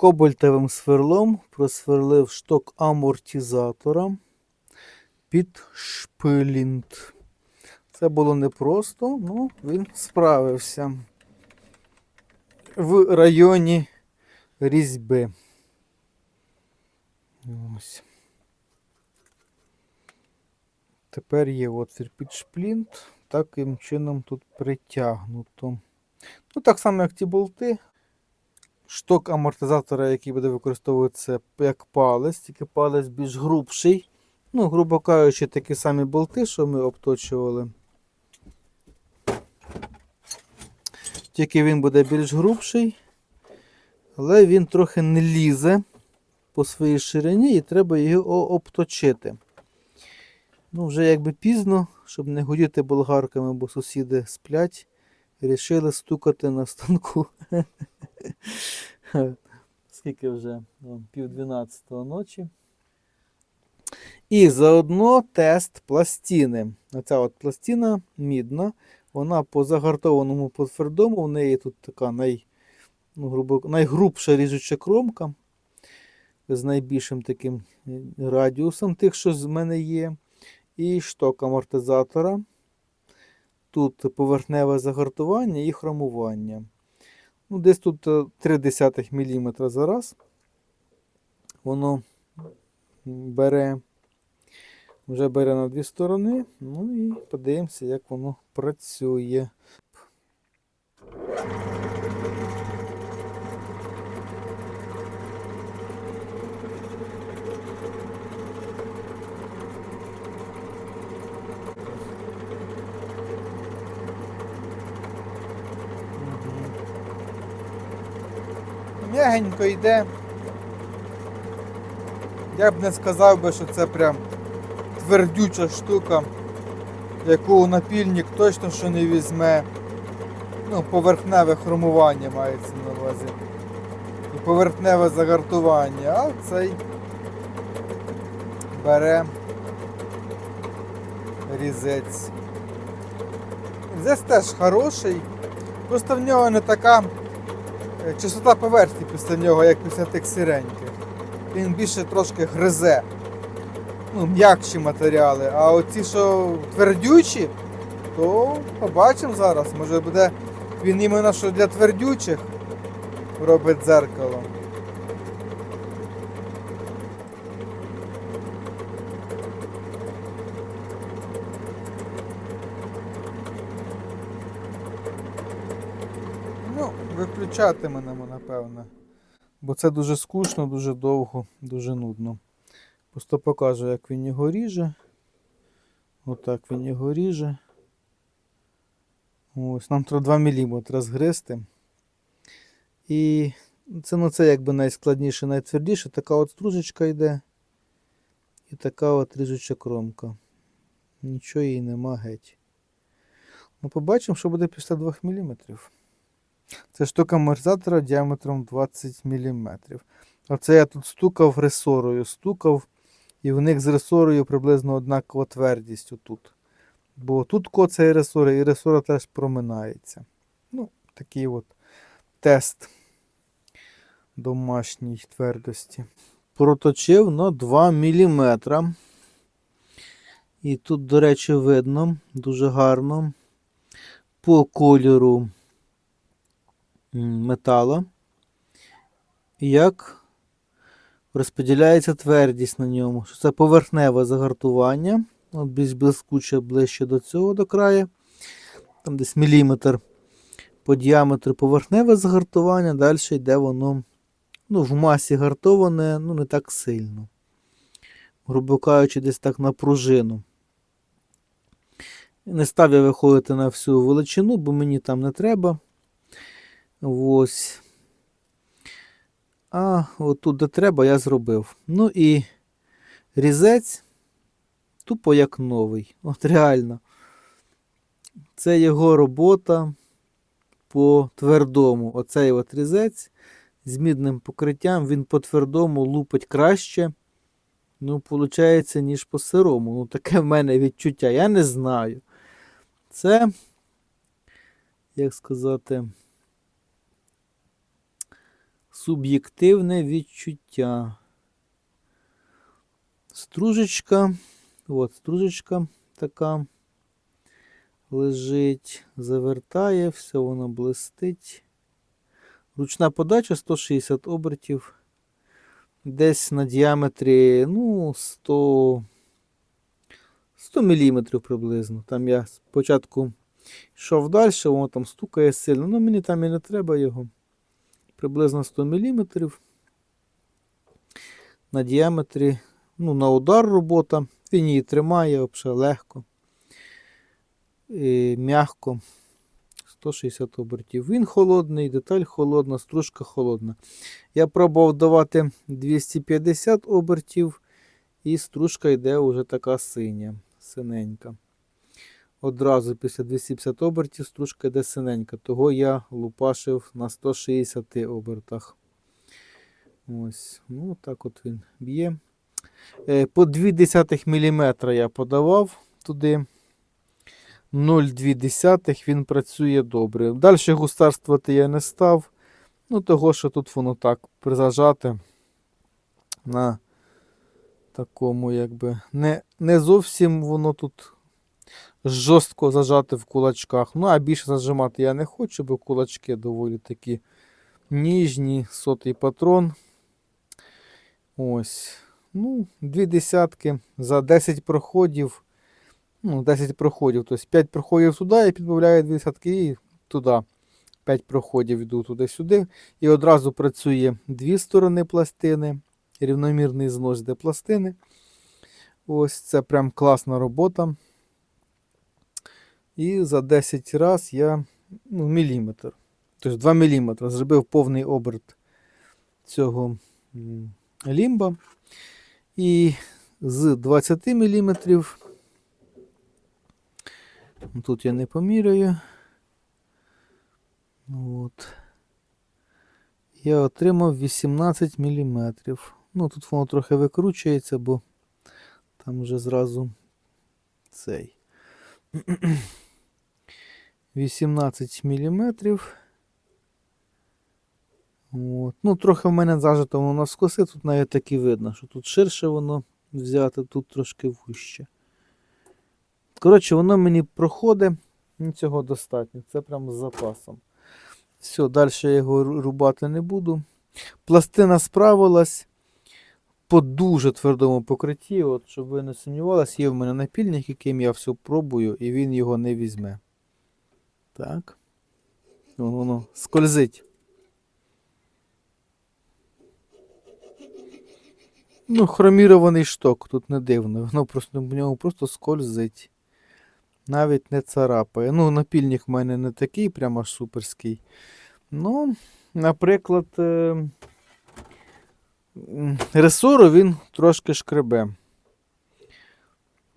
Кобальтовим сверлом просверлив шток амортизатора під шпилінт. Це було непросто, ну він справився в районі різьби. Ось. Тепер є отвір під шплінт. Таким чином тут притягнуто. Ну, так само, як ті болти. Шток амортизатора, який буде використовуватися як палець, тільки палець більш грубший. Ну, грубо кажучи, такі самі болти, що ми обточували. Тільки він буде більш грубший, але він трохи не лізе по своїй ширині і треба його обточити. Ну, вже якби пізно, щоб не гудіти болгарками, бо сусіди сплять, рішили стукати на станку. Скільки вже? Вон, пів дванадцятого ночі. І заодно тест пластини. Оця от пластина мідна, вона по загартованому по твердому, в неї тут така най, ну, грубо, найгрубша ріжуча кромка з найбільшим таким е, радіусом тих, що з мене є. І шток амортизатора. Тут поверхневе загартування і хромування. Ну, Десь тут е, 0,3 мм за раз. Воно бере, вже бере на дві сторони. Ну і подивимося, як воно працює. М'ягенько йде. Я б не сказав би, що це прям твердюча штука, яку напільник точно що не візьме. Ну, поверхневе хромування мається на увазі. І поверхневе загартування, а цей бере різець. Різець теж хороший, просто в нього не така чистота поверхні після нього, як після тих сиреньких. Він більше трошки гризе. Ну, м'якші матеріали. А оці, що твердючі, то побачимо зараз. Може буде він іменно що для твердючих робить дзеркало. Виключатимемо, напевно. Бо це дуже скучно, дуже довго, дуже нудно. Просто покажу, як він його ріже. Отак він його ріже. Ось, нам треба 2 мм згризти. І це, ну, це якби найскладніше, найтвердіше. Така от стружечка йде. І така от ріжуча кромка. Нічого їй нема геть. Ну, побачимо, що буде після 2 мм. Це штука амортизатора діаметром 20 мм. Оце я тут стукав ресорою, стукав, і в них з ресорою приблизно однакова твердість отут. Бо тут коцає ресора, і ресора теж проминається. Ну, такий от тест домашній твердості. Проточив на 2 мм. І тут, до речі, видно дуже гарно по кольору метала, як розподіляється твердість на ньому. Що Це поверхневе загартування. От більш блискуче ближче до цього до краю. Там десь міліметр по діаметру поверхневе загартування, далі йде воно ну, в масі гартоване, ну не так сильно. Грубо кажучи, десь так на пружину. Не став я виходити на всю величину, бо мені там не треба. Ось. А от тут, де треба, я зробив. Ну і різець тупо як новий. От реально. Це його робота по твердому. Оцей от різець з мідним покриттям, він по твердому лупить краще. Ну, виходить, ніж по сирому. Ну, таке в мене відчуття. Я не знаю. Це, як сказати, Суб'єктивне відчуття. Стружечка. От стружечка така лежить, завертає, все воно блистить. Ручна подача 160 обертів. Десь на діаметрі, ну, 100, 100 мм приблизно. Там я спочатку йшов далі, воно там стукає сильно. Ну, мені там і не треба його. Приблизно 100 мм. На діаметрі, ну, на удар робота. Він її тримає взагалі легко. І м'ягко. 160 обертів. Він холодний, деталь холодна, стружка холодна. Я пробував давати 250 обертів, і стружка йде вже така синя, синенька. Одразу після 250 обертів стружка йде синенька, того я лупашив на 160 обертах. Ось, ну так от він б'є. Е, По 0,2 мм я подавав туди. 0,2 він працює добре. Далі густарствувати я не став. Ну, того, що тут воно так призажати на такому, якби. Не, не зовсім воно тут жорстко зажати в кулачках. Ну, а більше зажимати я не хочу, бо кулачки доволі такі ніжні, сотий патрон. Ось. Ну, дві десятки за 10 проходів. Ну, 10 проходів. Тобто 5 проходів туди, я підбавляю 2 десятки і туди. 5 проходів йду туди-сюди. І одразу працює дві сторони пластини. Рівномірний знос де пластини. Ось це прям класна робота. І за 10 раз я ну, міліметр. Тобто 2 мм зробив повний оберт цього лімба. І з 20 мм. Тут я не поміряю. От. Я отримав 18 мм. Ну, тут воно трохи викручується, бо там вже зразу цей. 18 мм. От. Ну, трохи в мене зажито воно скоси, тут навіть так і видно, що тут ширше воно взяти, тут трошки вужче. Коротше, воно мені проходить, ну, цього достатньо. Це прям з запасом. Все, далі я його рубати не буду. Пластина справилась по дуже твердому покритті. От, щоб ви не сумнівалися, є в мене напільник, яким я все пробую, і він його не візьме. Так. Воно, воно скользить. Ну, хромірований шток, тут не дивно. Воно просто в нього просто скользить. Навіть не царапає. Ну, напільник в мене не такий, прямо аж суперський. Ну, наприклад, е, ресору він трошки шкребе.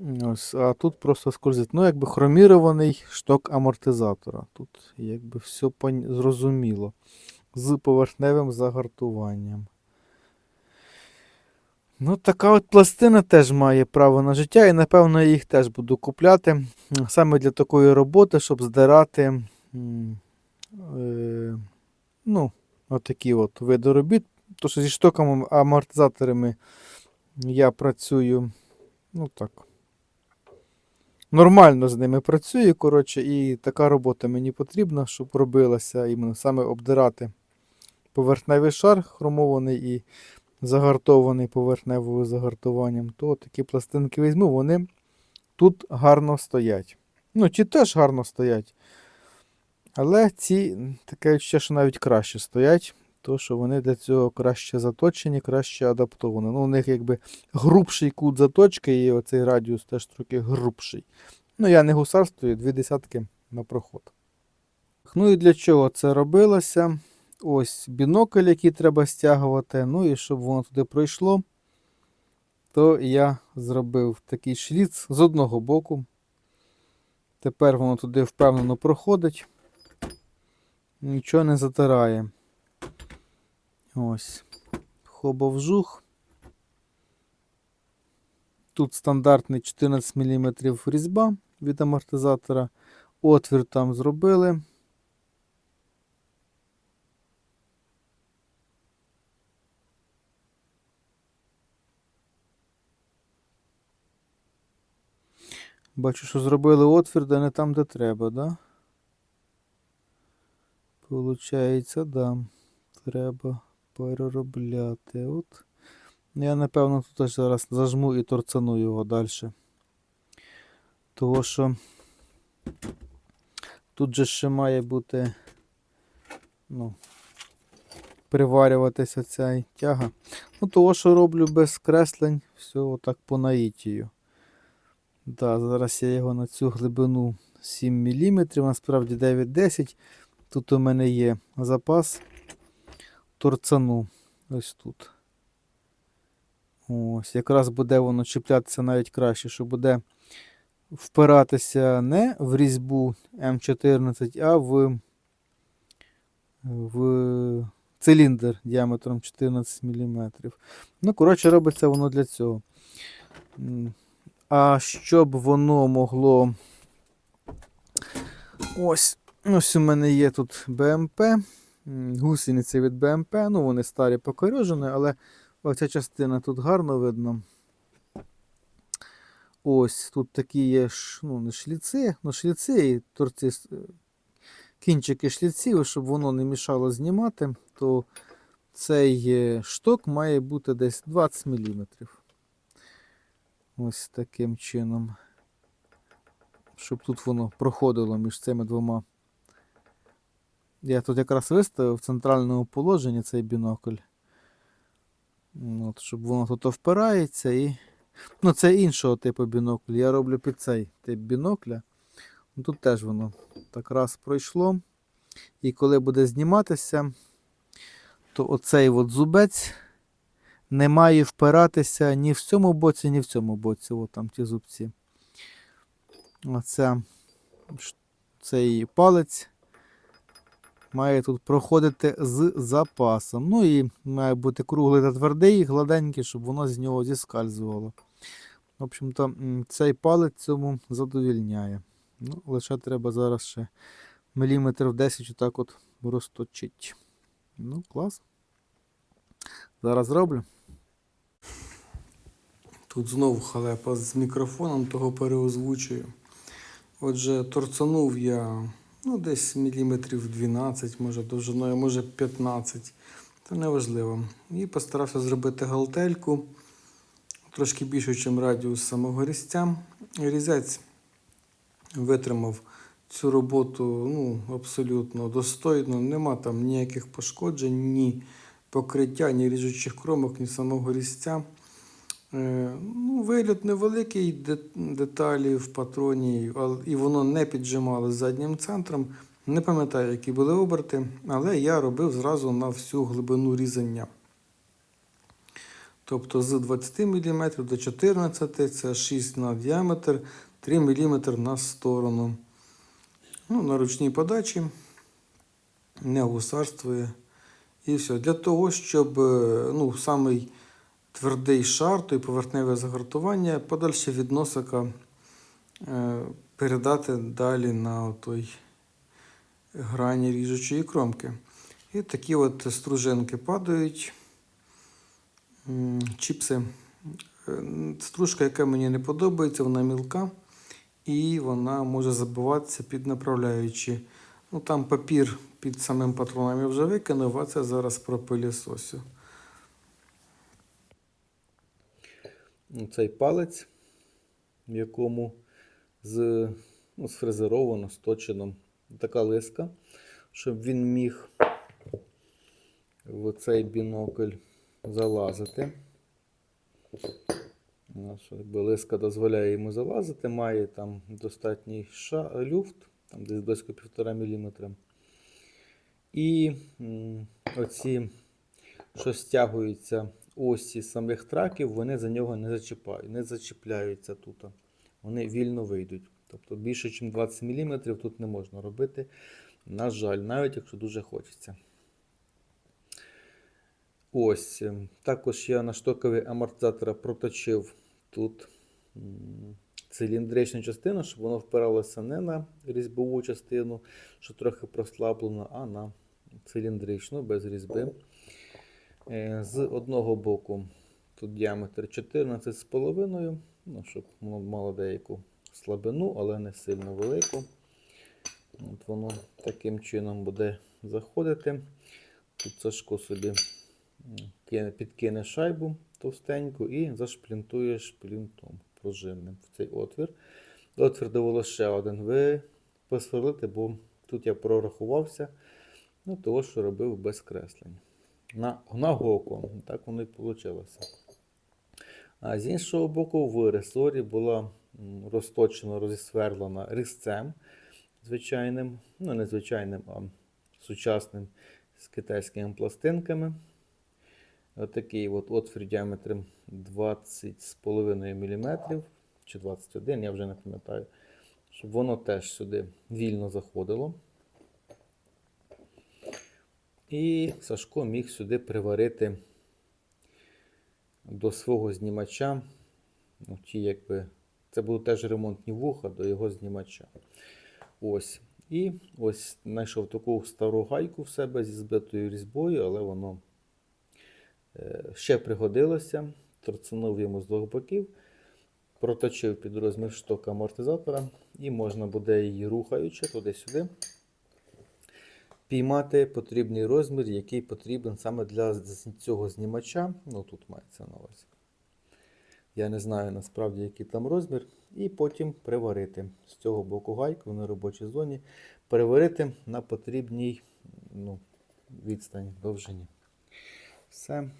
Ось, а тут просто скользить. Ну, якби хромірований шток амортизатора. Тут якби все зрозуміло. З поверхневим загартуванням. Ну, така от пластина теж має право на життя, і напевно я їх теж буду купляти саме для такої роботи, щоб здирати е, ну, отакі от види робіт. Тому що зі штоками амортизаторами я працюю, ну так. Нормально з ними працюю, коротше, і така робота мені потрібна, щоб робилася іменно саме обдирати поверхневий шар хромований і загартований поверхневим загартуванням, то такі пластинки візьму, вони тут гарно стоять. Ну, ті теж гарно стоять. Але ці таке відчуття, що навіть краще стоять, то що вони для цього краще заточені, краще адаптовані. Ну, у них якби грубший кут заточки, і оцей радіус теж трохи грубший. Ну, я не гусарствую, дві десятки на проход. Ну і для чого це робилося? Ось бінокль, який треба стягувати. Ну і щоб воно туди пройшло, то я зробив такий шліц з одного боку. Тепер воно туди впевнено проходить. Нічого не затирає. Ось. Хобовжух. Тут стандартний 14 мм різьба від амортизатора. Отвір там зробили. Бачу, що зробили отвір, де не там, де треба, да? Получається, да, треба переробляти. От. Я, напевно, тут зараз зажму і торцану його далі. Того що тут же ще має бути, ну, приварюватися ця тяга. Ну, того, що роблю без креслень, все отак по наїтію. Да, зараз я його на цю глибину 7 мм, насправді 9-10. Тут у мене є запас торцану. Ось тут. Ось, якраз буде воно чіплятися навіть краще, що буде впиратися не в різьбу М14, а в, в циліндр діаметром 14 мм. Ну, коротше, робиться воно для цього. А щоб воно могло. Ось, ось у мене є тут БМП. Гусениці від БМП. Ну, вони старі покорежені, але оця частина тут гарно видно. Ось тут такі є ну, не шліци, ну шліци і торці, е, кінчики шліців, щоб воно не мішало знімати, то цей е, шток має бути десь 20 мм. Ось таким чином. Щоб тут воно проходило між цими двома. Я тут якраз виставив в центральному положенні цей бінокль. От, щоб воно тут впирається і. Ну, це іншого типу бінокль. Я роблю під цей тип бінокля. Ну, Тут теж воно так раз пройшло. І коли буде зніматися, то оцей от зубець не має впиратися ні в цьому боці, ні в цьому боці. От там ті зубці. Оце, цей палець має тут проходити з запасом. Ну і має бути круглий та твердий, гладенький, щоб воно з нього зіскальзувало. В общем-то, цей палець цьому задовільняє. Ну, лише треба зараз ще міліметрів 10 отак от розточити. Ну, клас. Зараз роблю. Тут знову халепа з мікрофоном, того переозвучую. Отже, торцанув я ну, десь міліметрів 12, може довжиною, може 15. Та неважливо. І постарався зробити галтельку трошки більше, ніж радіус самого різця. Різець витримав цю роботу ну, абсолютно достойно. Нема там ніяких пошкоджень, ні покриття, ні ріжучих кромок, ні самого різця. Е, Ну, вигляд невеликий, деталі в патроні, і воно не піджимало заднім центром. Не пам'ятаю, які були оберти, але я робив зразу на всю глибину різання. Тобто з 20 мм до 14 це 6 на діаметр, 3 мм на сторону. Ну, на ручній подачі не гусарствує. І все. Для того, щоб е, ну, самий твердий шар, той поверхневе загартування, подальше від носика е, передати далі на той грані ріжучої кромки. І такі от стружинки падають. Чіпси. Е, Стружка, яка мені не подобається, вона мілка і вона може забиватися під направляючі. Ну, там папір під самим патроном я вже викинув, а це зараз пропилісосю. Цей палець, в якому з, ну, сфрезеровано, сточено така лиска, щоб він міг в цей бінокль залазити. Якби лиска дозволяє йому залазити, має там достатній ша, люфт, там десь близько 1,5 мм. І оці, що стягуються осі самих траків, вони за нього не зачіпають, не зачіпляються тут. Вони вільно вийдуть. Тобто більше, ніж 20 мм тут не можна робити. На жаль, навіть якщо дуже хочеться. Ось. ем, Також я на штокові амортизатора проточив тут циліндричну частину, щоб воно впиралося не на різьбову частину, що трохи прослаблено, а на циліндричну без різьби. Е, З одного боку тут діаметр 14,5, ну, щоб мало деяку слабину, але не сильно велику. От воно таким чином буде заходити. Тут Сашко собі підкине шайбу товстеньку і зашплінтує шплінтом пружинним в цей отвір. Отвір довелося ще один ви посверлити, бо тут я прорахувався. Ну, того, що робив без креслень. На, на гоко. Так воно і вийшло. А з іншого боку, в ресорі була розточена, розісверлена різцем звичайним, ну не звичайним, а сучасним з китайськими пластинками. Отакий от отвір діаметром 20,5 мм чи 21, я вже не пам'ятаю, щоб воно теж сюди вільно заходило. І Сашко міг сюди приварити до свого знімача. Ну, ті, якби, це були теж ремонтні вуха до його знімача. Ось. І ось знайшов таку стару гайку в себе зі збитою різьбою, але воно е, ще пригодилося. Торцанув йому з двох боків, проточив під розмір штока амортизатора, і можна буде її рухаючи туди-сюди піймати потрібний розмір, який потрібен саме для цього знімача. Ну тут мається на увазі. Я не знаю насправді, який там розмір. І потім приварити з цього боку гайку на робочій зоні, переварити на потрібній ну, відстані довжині. Все.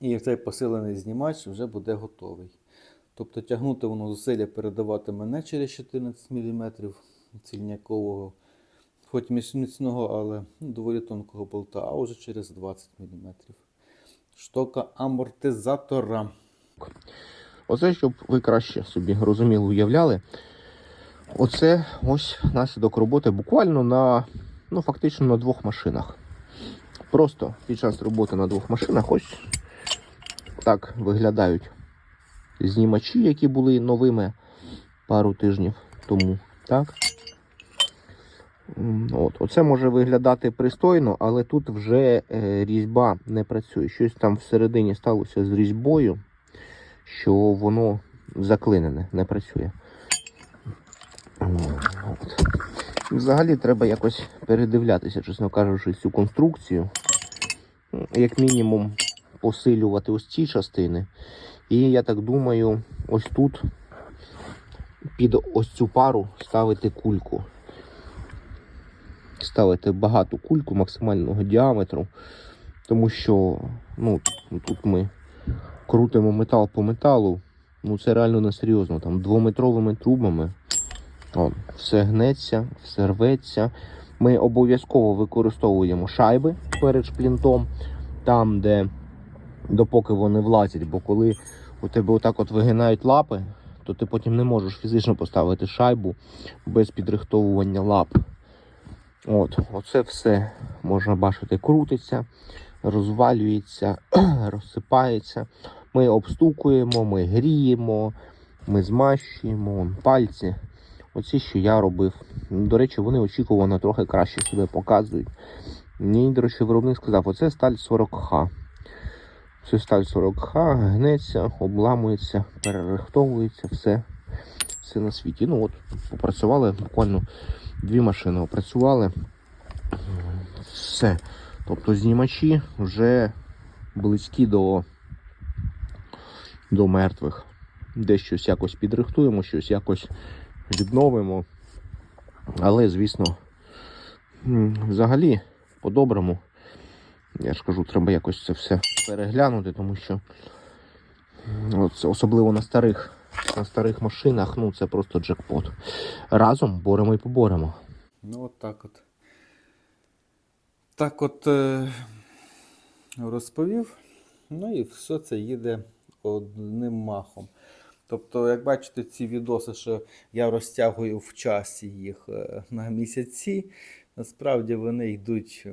І цей посилений знімач вже буде готовий. Тобто тягнути воно зусилля передаватиме не через 14 мм цільнякового, хоч міцного, але ну, доволі тонкого болта, а вже через 20 мм. Штока амортизатора. Оце, щоб ви краще собі розуміли, уявляли. Оце ось наслідок роботи буквально на, ну, фактично на двох машинах. Просто під час роботи на двох машинах ось так виглядають знімачі, які були новими пару тижнів тому. Так? От. Оце може виглядати пристойно, але тут вже е, різьба не працює. Щось там всередині сталося з різьбою що воно заклинене, не працює. От. Взагалі треба якось передивлятися, чесно кажучи, цю конструкцію. Як мінімум посилювати ось ці частини. І я так думаю, ось тут під ось цю пару ставити кульку. Ставити багату кульку максимального діаметру, тому що ну, тут ми крутимо метал по металу, ну це реально несерйозно. Там двометровими трубами. О, все гнеться, все рветься. Ми обов'язково використовуємо шайби перед шплінтом, там, де допоки вони влазять, бо коли у тебе отак от вигинають лапи, то ти потім не можеш фізично поставити шайбу без підрихтовування лап. От, оце все можна бачити, крутиться, розвалюється, розсипається. Ми обстукуємо, ми гріємо, ми змащуємо вон, пальці. Оці, що я робив. До речі, вони очікувано трохи краще себе показують. Мені, до речі, виробник сказав, оце сталь 40Х. Це сталь 40Х, гнеться, обламується, перерихтовується, все, все на світі. Ну от, попрацювали буквально дві машини опрацювали. Все. Тобто знімачі вже близькі до, до мертвих. Десь щось якось підрихтуємо, щось якось відновимо. Але, звісно, взагалі, по-доброму, я ж кажу, треба якось це все переглянути, тому що особливо на старих, на старих машинах, ну це просто джекпот. Разом боремо і поборемо. Ну, от так от. Так от е, розповів. Ну і все це їде одним махом. Тобто, як бачите, ці відоси, що я розтягую в часі їх е, на місяці, насправді вони йдуть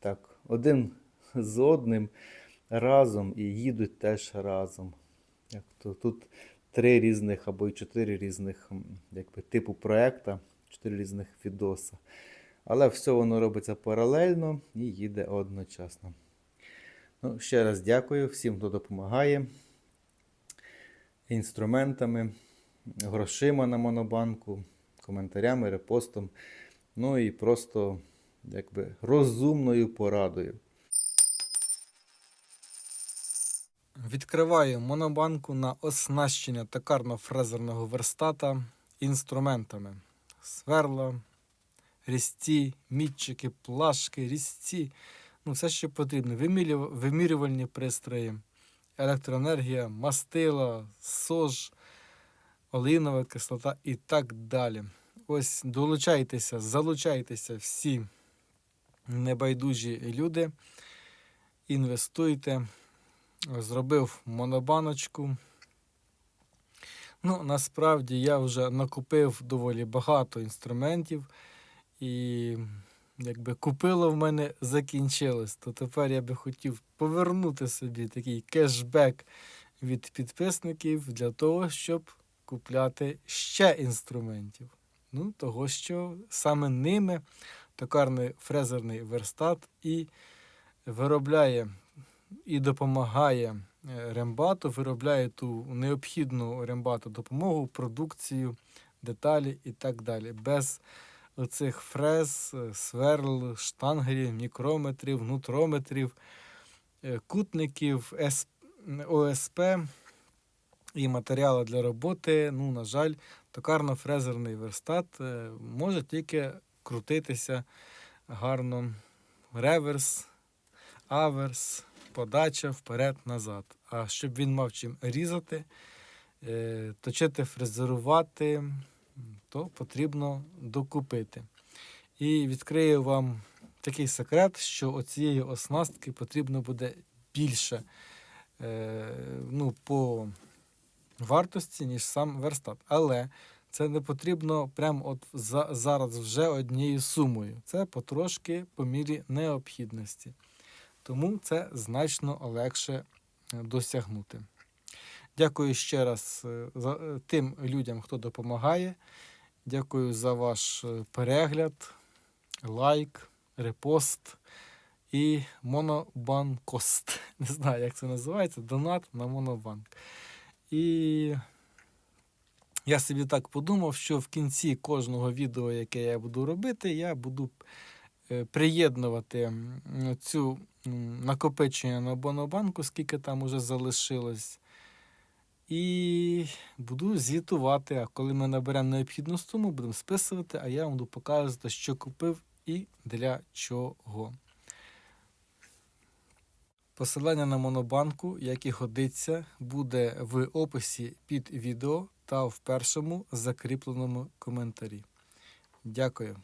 так, один з одним разом і їдуть теж разом. Як то, тут три різних або й чотири різних якби, типу проекта, чотири різних відоса. Але все воно робиться паралельно і їде одночасно. Ну, ще раз дякую всім, хто допомагає інструментами. грошима на монобанку, коментарями, репостом, ну і просто якби розумною порадою. Відкриваю монобанку на оснащення токарно-фрезерного верстата інструментами. Сверла, різці, мітчики, плашки, різці. Ну, все, що потрібно. Вимірювальні пристрої, електроенергія, мастила, сож, олеїнова кислота і так далі. Ось долучайтеся, залучайтеся всі небайдужі люди, інвестуйте зробив монобаночку. Ну, насправді я вже накупив доволі багато інструментів, і якби купило в мене закінчилось, то тепер я би хотів повернути собі такий кешбек від підписників для того, щоб купляти ще інструментів. Ну, того, що саме ними токарний фрезерний верстат і виробляє і допомагає е, рембату, виробляє ту необхідну рембату допомогу, продукцію, деталі і так далі. Без оцих фрез, е, сверл, штангелів, мікрометрів, нутрометрів, е, кутників, ОСП і матеріали для роботи. Ну, на жаль, токарно-фрезерний верстат може тільки крутитися гарно. Реверс, аверс, подача вперед-назад. А щоб він мав чим різати, е, точити, фрезерувати, то потрібно докупити. І відкрию вам такий секрет, що оцієї оснастки потрібно буде більше е, ну, по вартості, ніж сам верстат. Але це не потрібно прямо от зараз вже однією сумою. Це потрошки по мірі необхідності. Тому це значно легше е, досягнути. Дякую ще раз е, за е, тим людям, хто допомагає. Дякую за ваш перегляд, лайк, репост і монобанкост. Не знаю, як це називається. Донат на монобанк. І я собі так подумав, що в кінці кожного відео, яке я буду робити, я буду приєднувати цю накопичення на Бонобанку, скільки там уже залишилось. І буду звітувати. А коли ми наберемо необхідну суму, будемо списувати, а я вам буду показувати, що купив і для чого. Посилання на монобанку, як і годиться, буде в описі під відео та в першому закріпленому коментарі. Дякую.